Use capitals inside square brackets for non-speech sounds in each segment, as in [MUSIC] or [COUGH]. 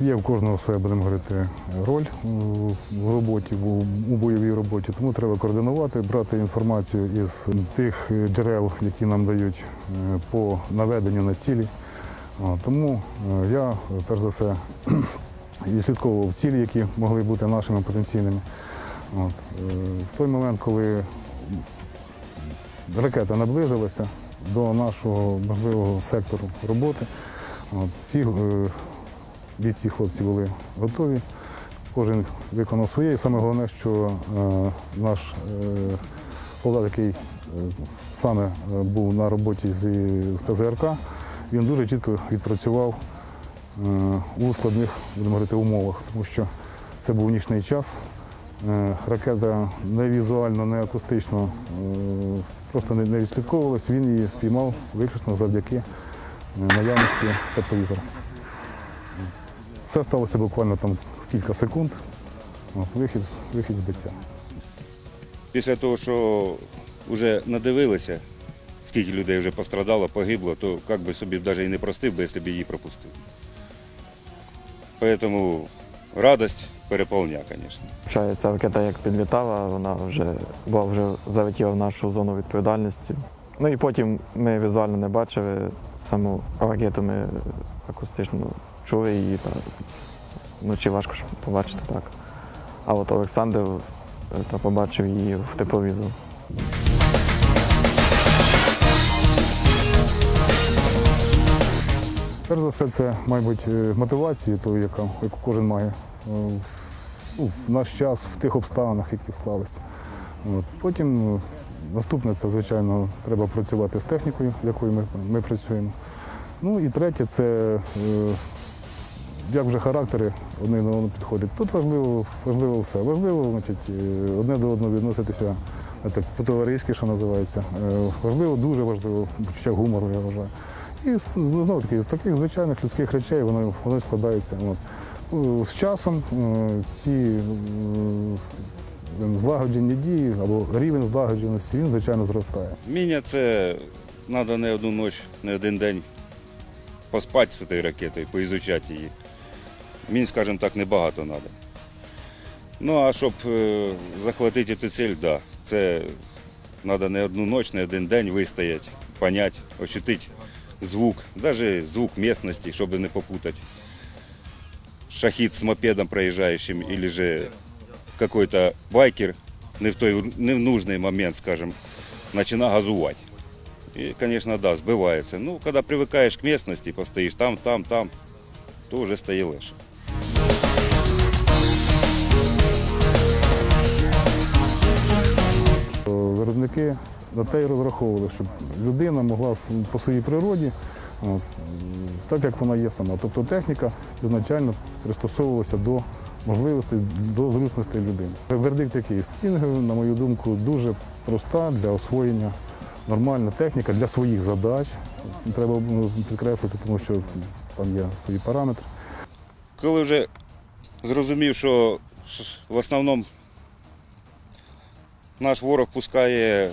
Є в кожного своя, будемо говорити, роль в роботі, у бойовій роботі. Тому треба координувати, брати інформацію із тих джерел, які нам дають е, по наведенню на цілі. Тому е, я, перш за все, [CLEARS THROAT] відслідковував цілі, які могли бути нашими потенційними. От. е, В той момент, коли ракета наблизилася до нашого можливого сектору роботи, от, ці бійці хлопці були готові. Кожен виконав своє. І саме головне, що е, наш е, солдат, який е, саме був на роботі з, ПЗРК, він дуже чітко відпрацював у складних будемо говорити, умовах, тому що це був нічний час. Ракета не візуально, не акустично просто не, відслідковувалась. Він її спіймав виключно завдяки наявності тепловізора. Все сталося буквально там кілька секунд. От, вихід, вихід збиття. Після того, що вже надивилися, скільки людей вже пострадало, погибло, то як би собі навіть і не простив би, якщо б її пропустив. Тому радость переповня, звісно. Ця ракета як підлітала, вона вже була вже залетіла в нашу зону відповідальності. Ну і потім ми візуально не бачили саму ракету, ми акустично чули її та вночі важко побачити так. А от Олександр е, та побачив її в тепловізор. Перш за все, це, мабуть, е, мотивація, ту, яка, яку кожен має е, ну, в наш час, в тих обставинах, які склалися. От. Потім наступне це, звичайно, треба працювати з технікою, якою ми, ми працюємо. Ну і третє це як вже характери одне до одного підходять. Тут важливо, важливо все. Важливо значить, е, одне до одного відноситися е, по-товариськи, що називається. Е, Важливо, дуже важливо почуття гумору, я вважаю. І знову таки, з таких звичайних людських речей воно, воно складається. От. З часом ці злагоджені дії або рівень злагодженості, він, звичайно, зростає. Міня це треба не одну ніч, не один день поспати з цією ракетою, поізучати її. Мін, скажімо так, небагато треба. Ну, а щоб е, захватити цю ціль, да, це треба не одну ніч, не один день вистояти, понять, ощутити звук, навіть звук місцевості, щоб не попутати. Шахід з мопедом проїжджаючим, или же какой-то байкер не в той не в нужный момент, скажем, начинает газовать. И, конечно, да, сбывается. Ну, когда привыкаешь к местности, постоишь там, там, там, то уже стає легше. Виробники на те й розраховували, щоб людина могла по своїй природі, так як вона є сама. Тобто техніка ізначально пристосовувалася до можливостей, до зручностей людини. Вердикт який? Стінг, на мою думку, дуже проста для освоєння. Нормальна техніка для своїх задач. Треба ну, підкреслити, тому що там є свої параметри. Коли вже зрозумів, що в основному наш ворог пускає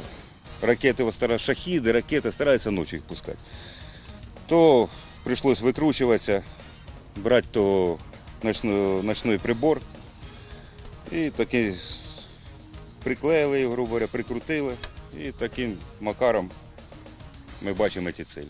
ракети, шахіди, ракети, старається ночі їх пускати, то прийшлось викручуватися, брати то ночно- ночний прибор. І такий с- приклеїли, грубо говоря, прикрутили. І таким макаром ми бачимо ці цілі.